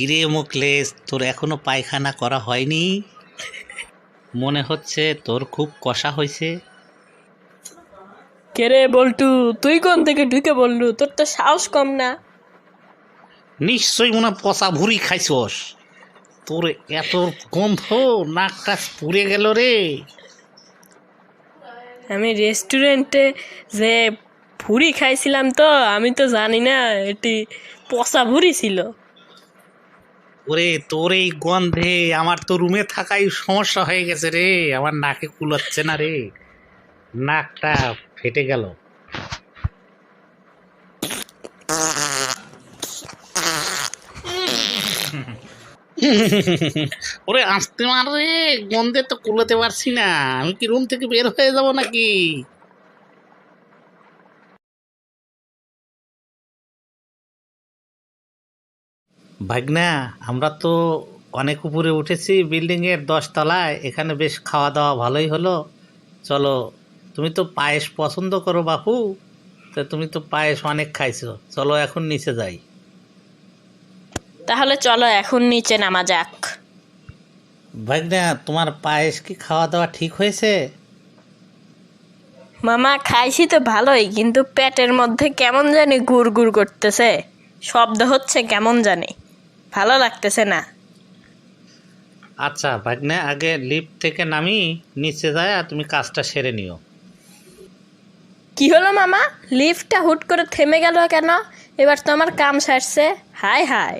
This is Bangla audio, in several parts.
কিরে মুকলেশ তোর এখনও পায়খানা করা হয়নি? মনে হচ্ছে তোর খুব কষা হয়েছে। কে রে বল্টু তুই কোন থেকে ঢুকে বললু? তোর তো সাহস কম না। নিশ্চয়ই মনে পচা ভুড়ি খাইছস। তোর এত গন্ধ নাকটা পুড়ে গেল রে। আমি রেস্টুরেন্টে যে ভুড়ি খাইছিলাম তো আমি তো জানি না এটি পচা ভুড়ি ছিল। ওরে তোর এই গন্ধে আমার তো রুমে থাকাই সমস্যা হয়ে গেছে রে। আমার নাকে কুলাচ্ছে না রে। নাকটা ফেটে গেল। ওরে আসতে মার রে, গন্ধে তো কুলাতে পারছি না। আমি কি রুম থেকে বের হয়ে যাব নাকি? ভাগনা আমরা তো অনেক উপরে উঠেছি বিল্ডিংয়ের দশতলায় এখানে বেশ খাওয়া দাওয়া ভালোই হলো। চলো তুমি তো পায়েস পছন্দ করো বাপু। তো তুমি তো পায়েস অনেক খাইছো চলো এখন নিচে যাই। তাহলে চলো এখন নিচে নামা যাক। ভাগনা তোমার পায়েস কি খাওয়া দাওয়া ঠিক হয়েছে? মামা খাইছি তো ভালোই কিন্তু পেটের মধ্যে কেমন জানি গুড় গুড় করতেছে। শব্দ হচ্ছে কেমন জানি। ভালো লাগতেছে না। আচ্ছা ভাগনা আগে লিফট থেকে নামি নিচে যায় আর তুমি কাজটা সেরে নিও। কি হলো মামা? লিফটটা হুট করে থেমে গেল কেন? এবার তো আমার কাম সারছে। হাই হাই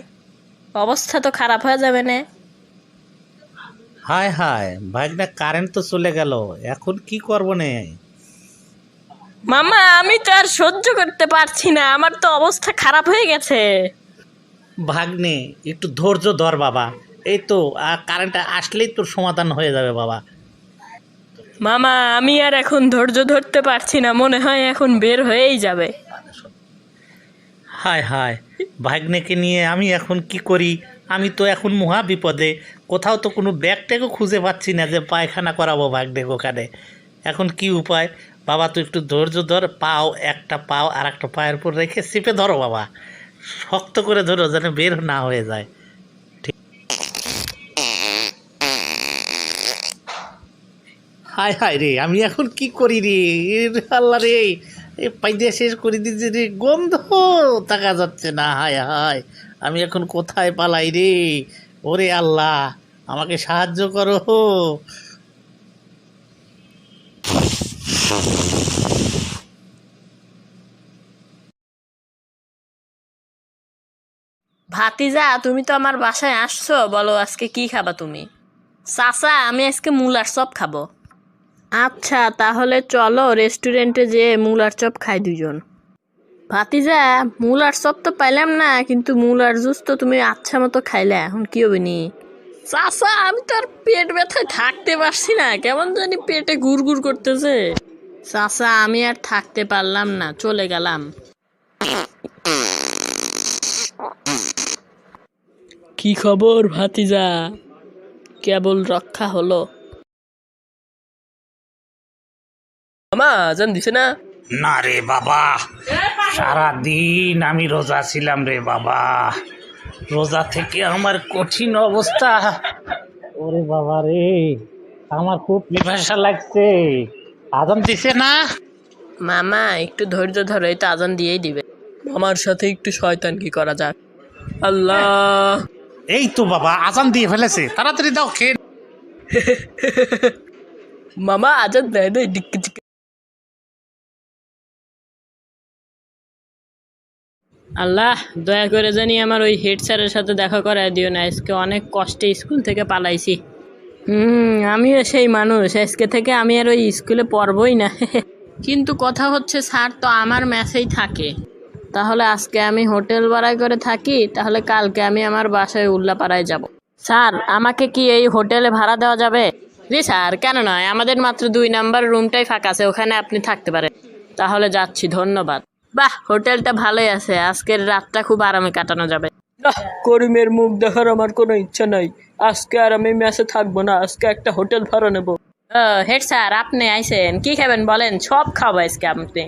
অবস্থা তো খারাপ হয়ে যাবে না। হায় হায় ভাগনা কারেন্ট তো চলে গেল। এখন কি করব নে? মামা আমি তো আর সহ্য করতে পারছি না। আমার তো অবস্থা খারাপ হয়ে গেছে। ভাগ্নে একটু ধৈর্য ধর বাবা। এই তো কারেন্ট আসলেই তোর সমাধান হয়ে যাবে বাবা। মামা আমি আর এখন ধৈর্য ধরতে পারছি না মনে হয় এখন বের হয়েই যাবে। হায় হায় ভাগ্নেকে নিয়ে আমি এখন কি করি? আমি তো এখন মহা বিপদে কোথাও তো কোনো ব্যাগটাকে খুঁজে পাচ্ছি না যে পায়খানা করাবো ভাগ্নে ওখানে। এখন কি উপায়? বাবা তুই একটু ধৈর্য ধর পাও একটা পাও আর একটা পায়ের উপর রেখে চেপে ধরো বাবা। শক্ত করে ধরো যেন বের না হয়ে যায়। হায় হায় রে, আমি এখন কি করি রে? আল্লাহ রে পাইদিয়া শেষ করে দিচ্ছে রে, গন্ধ থাকা যাচ্ছে না, হায় হায়। আমি এখন কোথায় পালাই রে? ওরে আল্লাহ, আমাকে সাহায্য করো। ভাতিজা, তুমি তো আমার বাসায় আসছো, বলো আজকে কি খাবা তুমি? চাচা, আমি আজকে মুলার চপ খাব। আচ্ছা তাহলে চলো রেস্টুরেন্টে যে মুলার চপ খাই দুজন। ভাতিজা, মুলার চপ তো পাইলাম না, কিন্তু মুলার জুস তো তুমি আচ্ছা মতো খাইলে, এখন কি হবে নি? চাচা, আমি তো আর পেট ব্যথায় থাকতে পারছি না, কেমন জানি পেটে গুড় গুড় করতেছে। চাচা, আমি আর থাকতে পারলাম না, চলে গেলাম। কি খবর ভাতিজা? কেবল রক্ষা হলো। মামা জান দিছে না? না রে বাবা সারাদিন আমি রোজা ছিলাম রে বাবা। রোজা থেকে আমার কঠিন অবস্থা। ওরে বাবা রে আমার খুব পিপাসা লাগছে। আজান দিছে না? মামা একটু ধৈর্য ধরো তো আজান দিয়েই দিবে। আমার সাথে একটু শয়তান কি করা যাক আল্লাহ! এই তো বাবা আজান দিয়ে ফেলেছে। তাড়াতাড়ি দাও খেয়ে মামা আজান দেয় দেয় ডিক্কি চিক্কি আল্লাহ দয়া করে জানি আমার ওই হেড স্যারের সাথে দেখা করায় দিও না আজকে অনেক কষ্টে স্কুল থেকে পালাইছি। হুম আমিও সেই মানুষ আজকে থেকে আমি আর ওই স্কুলে পড়বই না। কিন্তু কথা হচ্ছে স্যার তো আমার ম্যাচেই থাকে। তাহলে আজকে আমি হোটেল ভাড়ায় করে থাকি তাহলে কালকে আমি আমার বাসায় উল্লাপাড়ায় যাব। স্যার আমাকে কি এই হোটেলে ভাড়া দেওয়া যাবে? জি স্যার কেন নয়? আমাদের মাত্র দুই নাম্বার রুমটাই ফাঁকা আছে ওখানে আপনি থাকতে পারেন। তাহলে যাচ্ছি ধন্যবাদ। বাহ হোটেলটা ভালোই আছে আজকের রাতটা খুব আরামে কাটানো যাবে। করিমের মুখ দেখার আমার কোনো ইচ্ছা নাই। আজকে আর আমি মেসে থাকব না আজকে একটা হোটেল ভাড়া নেব। হেড স্যার আপনি আইসেন কি খাবেন বলেন? সব খাব আজকে আপনি।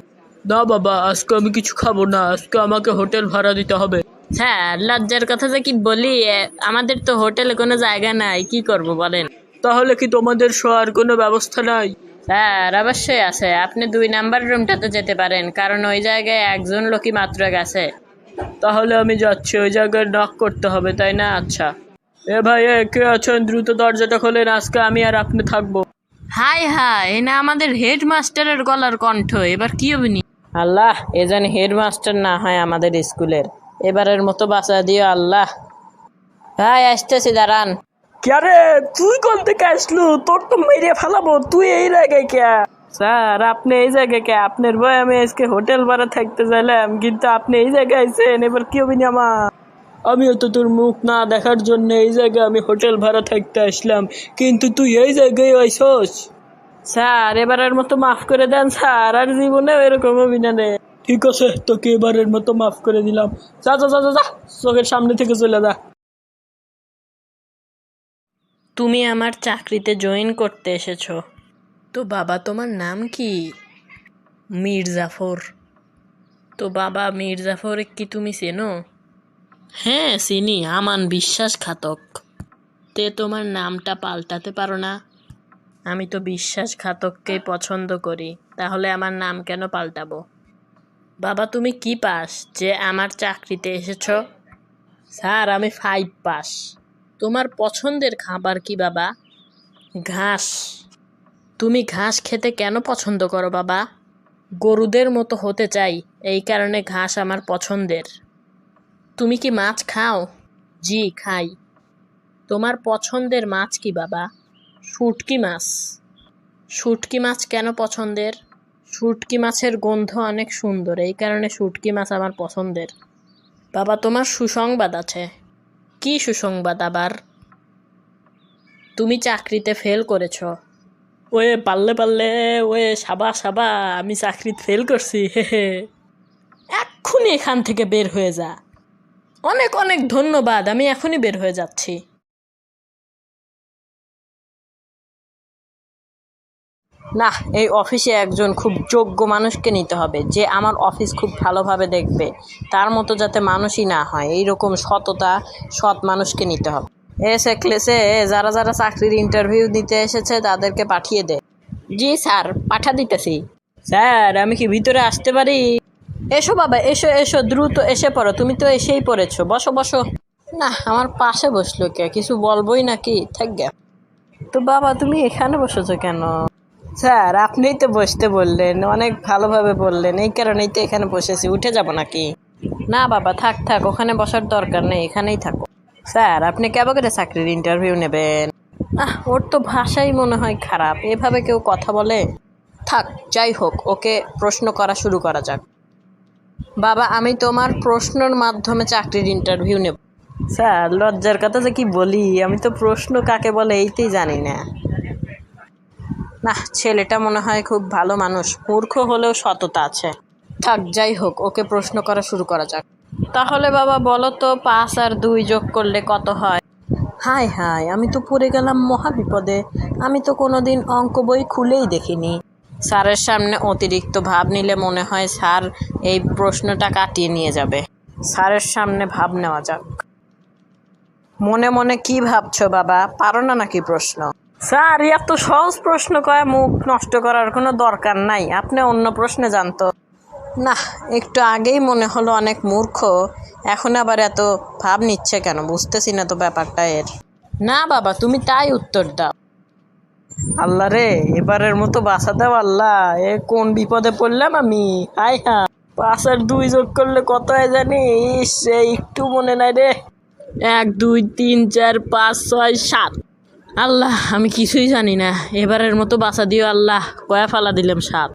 না বাবা আজকে আমি কিছু খাব না আজকে আমাকে হোটেল ভাড়া দিতে হবে। হ্যাঁ লজ্জার কথা যে কি বলি আমাদের তো হোটেলে কোনো জায়গা নাই কি করব বলেন? তাহলে কি তোমাদের শোয়ার কোনো ব্যবস্থা নাই? স্যার অবশ্যই আছে। আপনি দুই নাম্বার রুমটাতে যেতে পারেন কারণ ওই জায়গায় একজন লোকই মাত্র গেছে। তাহলে আমি যাচ্ছি ওই জায়গায় নক করতে হবে তাই না? আচ্ছা। এ ভাই এ কে আছেন? দ্রুত দরজাটা খোলেন আজকে আমি আর আপনি থাকব। হাই হাই এ না আমাদের হেডমাস্টারের গলার কণ্ঠ এবার কি হবে আল্লাহ এ যেন হেডমাস্টার না হয় আমাদের স্কুলের। এবারের মতো বাঁচা দিও আল্লাহ। হাই আসতেছি দাঁড়ান। ক্যারে তুই কোন থেকে আসলু? তোর তো মেরে ফেলাবো তুই এই জায়গায় কে? স্যার আপনি এই জায়গায় কে? আপনার বই আমি আজকে হোটেল ভাড়া থাকতে চাইলাম কিন্তু আপনি এই জায়গায় আইছেন এবার কি হবে আমার? আমিও তো তোর মুখ না দেখার জন্য এই জায়গায় আমি হোটেল ভাড়া থাকতে আসলাম কিন্তু তুই এই জায়গায় আইসস। স্যার এবারের মতো মাফ করে দেন স্যার আর জীবনে এরকম না ঠিক আছে তোকে এবারের মতো মাফ করে দিলাম। যা যা যা যা, যা চোখের সামনে থেকে চলে যা। তুমি আমার চাকরিতে জয়েন করতে এসেছ। তো বাবা তোমার নাম কি? মীর জাফর তো বাবা মীর জাফর কি তুমি চেনো? হ্যাঁ চিনি আমান বিশ্বাসঘাতক। তে তোমার নামটা পাল্টাতে পারো না। আমি তো বিশ্বাসঘাতককেই পছন্দ করি, তাহলে আমার নাম কেন পাল্টাবো? বাবা, তুমি কি পাস যে আমার চাকরিতে এসেছ? স্যার, আমি ফাইভ পাস। তোমার পছন্দের খাবার কি বাবা? ঘাস। তুমি ঘাস খেতে কেন পছন্দ করো বাবা? গরুদের মতো হতে চাই, এই কারণে ঘাস আমার পছন্দের। তুমি কি মাছ খাও? জি, খাই। তোমার পছন্দের মাছ কি বাবা? শুটকি মাছ। শুটকি মাছ কেন পছন্দের? শুটকি মাছের গন্ধ অনেক সুন্দর, এই কারণে শুটকি মাছ আমার পছন্দের। বাবা, তোমার সুসংবাদ আছে। কি সুসংবাদ আবার? তুমি চাকরিতে ফেল করেছ। ওয়ে, পারলে পারলে, ওয়ে, সাবা সাবা, আমি চাকরিতে ফেল করছি, হে হে। এক্ষুনি এখান থেকে বের হয়ে যা। অনেক অনেক ধন্যবাদ, আমি এখনই বের হয়ে যাচ্ছি। না এই অফিসে একজন খুব যোগ্য মানুষকে নিতে হবে যে আমার অফিস খুব ভালোভাবে দেখবে তার মতো যাতে মানুষই না হয় এইরকম সততা সৎ মানুষকে নিতে হবে। এসে ক্লেসে যারা যারা চাকরির ইন্টারভিউ দিতে এসেছে তাদেরকে পাঠিয়ে দে। জি স্যার পাঠা দিতেছি। স্যার আমি কি ভিতরে আসতে পারি? এসো বাবা এসো এসো দ্রুত এসে পড়ো তুমি তো এসেই পড়েছো বসো বসো। না আমার পাশে বসল কে কিছু বলবোই নাকি? থাকবে তো বাবা তুমি এখানে বসেছো কেন? স্যার আপনিই তো বসতে বললেন অনেক ভালোভাবে বললেন এই কারণেই তো এখানে বসেছি উঠে যাব নাকি? না বাবা থাক থাক ওখানে বসার দরকার নেই এখানেই থাকো। স্যার আপনি কেবা করে চাকরির ইন্টারভিউ নেবেন? আহ ওর তো ভাষাই মনে হয় খারাপ এভাবে কেউ কথা বলে? থাক যাই হোক ওকে প্রশ্ন করা শুরু করা যাক। বাবা আমি তোমার প্রশ্নের মাধ্যমে চাকরির ইন্টারভিউ নেব। স্যার লজ্জার কথা যে কি বলি আমি তো প্রশ্ন কাকে বলে এইতেই জানি না। না ছেলেটা মনে হয় খুব ভালো মানুষ। মূর্খ হলেও সততা আছে। থাক যাই হোক ওকে প্রশ্ন করা শুরু করা যাক। তাহলে বাবা বলো তো পাঁচ আর দুই যোগ করলে কত হয়? হাই হাই আমি তো পড়ে গেলাম মহা বিপদে আমি তো কোনোদিন অঙ্ক বই খুলেই দেখিনি। স্যারের সামনে অতিরিক্ত ভাব নিলে মনে হয় স্যার এই প্রশ্নটা কাটিয়ে নিয়ে যাবে। স্যারের সামনে ভাব নেওয়া যাক। মনে মনে কি ভাবছ বাবা? পারো না নাকি প্রশ্ন? স্যার এত সহজ প্রশ্ন কয়ে মুখ নষ্ট করার কোনো দরকার নাই। আপনি অন্য প্রশ্নে জানতো। না একটু আগেই মনে হলো অনেক মূর্খ। এখন আবার এত ভাব নিচ্ছে কেন? বুঝতেছি না তো ব্যাপারটা এর। না বাবা তুমি তাই উত্তর দাও। আল্লাহ রে এবারের মতো বাসা দাও আল্লাহ। এ কোন বিপদে পড়লাম আমি? হাই হ্যাঁ পাঁচ আর দুই যোগ করলে কত হয় জানি? এ একটু মনে নাই রে। এক দুই তিন চার পাঁচ ছয় সাত। আল্লাহ আমি কিছুই জানি না। এবারের মতো বাসা দিও আল্লাহ কয়া ফালা দিলাম সাত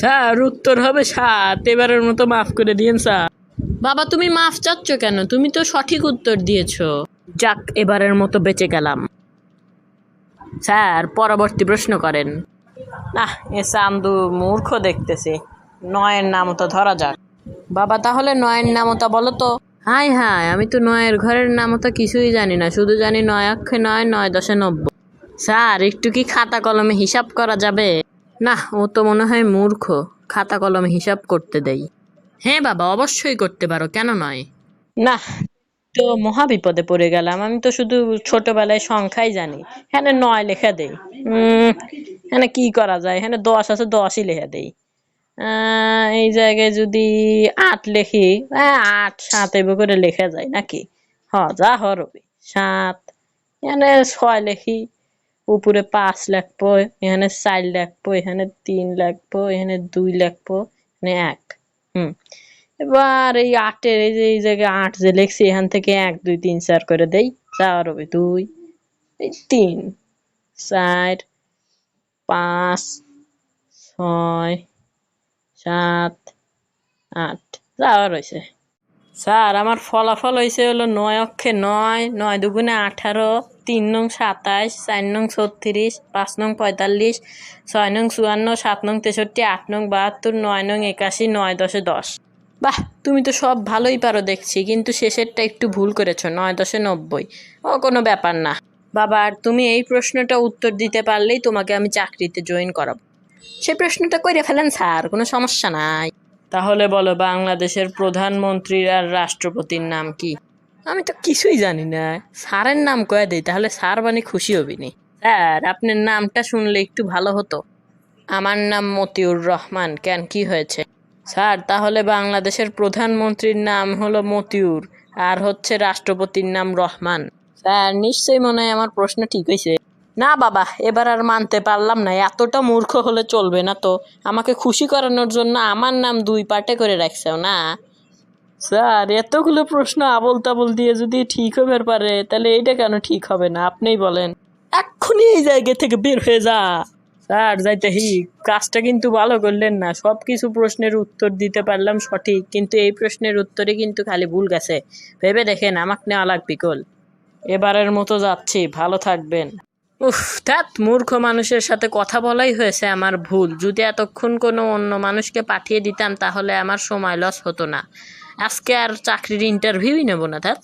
স্যার উত্তর হবে সাত এবারের মতো মাফ করে দিয়েন স্যার। বাবা তুমি মাফ চাচ্ছ কেন? তুমি তো সঠিক উত্তর দিয়েছ। যাক এবারের মতো বেঁচে গেলাম। স্যার পরবর্তী প্রশ্ন করেন। না এ চান্দু মূর্খ দেখতেছি। নয়ের নামতা ধরা যাক। বাবা তাহলে নয়ের নামতা বলো তো। হাই হাই, আমি তো নয়ের ঘরের নামতা কিছুই জানি না, শুধু জানি নয় অক্ষে নয় নয় দশে নব্বই স্যার, একটু কি খাতা কলমে হিসাব করা যাবে? না, ও তো মনে হয় মূর্খ, খাতা কলমে হিসাব করতে দেই। হ্যাঁ বাবা, অবশ্যই করতে পারো, কেন নয়? না, তো মহা বিপদে পড়ে গেলাম, আমি তো শুধু ছোটবেলায় সংখ্যাই জানি। হ্যাঁ নয় লেখা দেই। এখানে কি করা যায়? হ্যাঁ দশ আছে, দশই লেখা দেই। এই জায়গায় যদি আট লেখি আট, সাত এভাবে করে লেখা যায় নাকি? হ, যা হরবি সাত, এখানে ছয় লেখি, উপরে পাঁচ লিখব, এখানে চার লিখব, এখানে তিন লিখব, এখানে দুই লিখব, এখানে এক, হুম। এবার এই আটের, এই যে, এই জায়গায় আট যে লিখছি, এখান থেকে এক, দুই, তিন, চার করে দেই। চার হবে দুই, এই তিন, চার, পাঁচ, ছয় সাত, আট। যাওয়া রয়েছে স্যার, আমার ফলাফল হয়েছে হলো নয় অক্ষে নয় নয় দুগুণে আঠারো, তিন নং সাতাশ, চার নং ছত্রিশ, পাঁচ নং পঁয়তাল্লিশ, ছয় নং চুয়ান্ন, সাত নং তেষট্টি, আট নং বাহাত্তর, নয় নং একাশি, নয় দশে দশ। বাহ, তুমি তো সব ভালোই পারো দেখছি, কিন্তু শেষেরটা একটু ভুল করেছ, নয় দশে নব্বই। ও, কোনো ব্যাপার না। বাবা, আর তুমি এই প্রশ্নটা উত্তর দিতে পারলেই তোমাকে আমি চাকরিতে জয়েন করাবো। সেই প্রশ্নটা করে ফেলেন স্যার কোনো সমস্যা নাই। তাহলে বলো বাংলাদেশের প্রধানমন্ত্রীর আর রাষ্ট্রপতির নাম কি? আমি তো কিছুই জানি না। স্যারের নাম কয়ে দিই তাহলে স্যার মানে খুশি হবি নি? স্যার আপনার নামটা শুনলে একটু ভালো হতো। আমার নাম মতিউর রহমান কেন কি হয়েছে? স্যার তাহলে বাংলাদেশের প্রধানমন্ত্রীর নাম হলো মতিউর আর হচ্ছে রাষ্ট্রপতির নাম রহমান। স্যার নিশ্চয়ই মনে হয় আমার প্রশ্ন ঠিক হয়েছে না বাবা, এবার আর মানতে পারলাম না, এতটা মূর্খ হলে চলবে না তো। আমাকে খুশি করানোর জন্য আমার নাম দুই পার্টে করে রাখছেও না? স্যার, এতগুলো প্রশ্ন আবল তাবল দিয়ে যদি ঠিক হবার পারে, তাহলে এইটা কেন ঠিক হবে না? আপনিই বলেন। এক্ষুনি এই জায়গা থেকে বের হয়ে যা। স্যার, যাইতে হি, কাজটা কিন্তু ভালো করলেন না। সব কিছু প্রশ্নের উত্তর দিতে পারলাম সঠিক, কিন্তু এই প্রশ্নের উত্তরে কিন্তু খালি ভুল গেছে। ভেবে দেখেন, আমাকে নেওয়া লাগবে কল এবারের মতো যাচ্ছি, ভালো থাকবেন। উফ ধ্যাত মূর্খ মানুষের সাথে কথা বলাই হয়েছে আমার ভুল। যদি এতক্ষণ কোনো অন্য মানুষকে পাঠিয়ে দিতাম, তাহলে আমার সময় লস হতো না। আজকে আর চাকরির ইন্টারভিউই নেব না ধ্যাত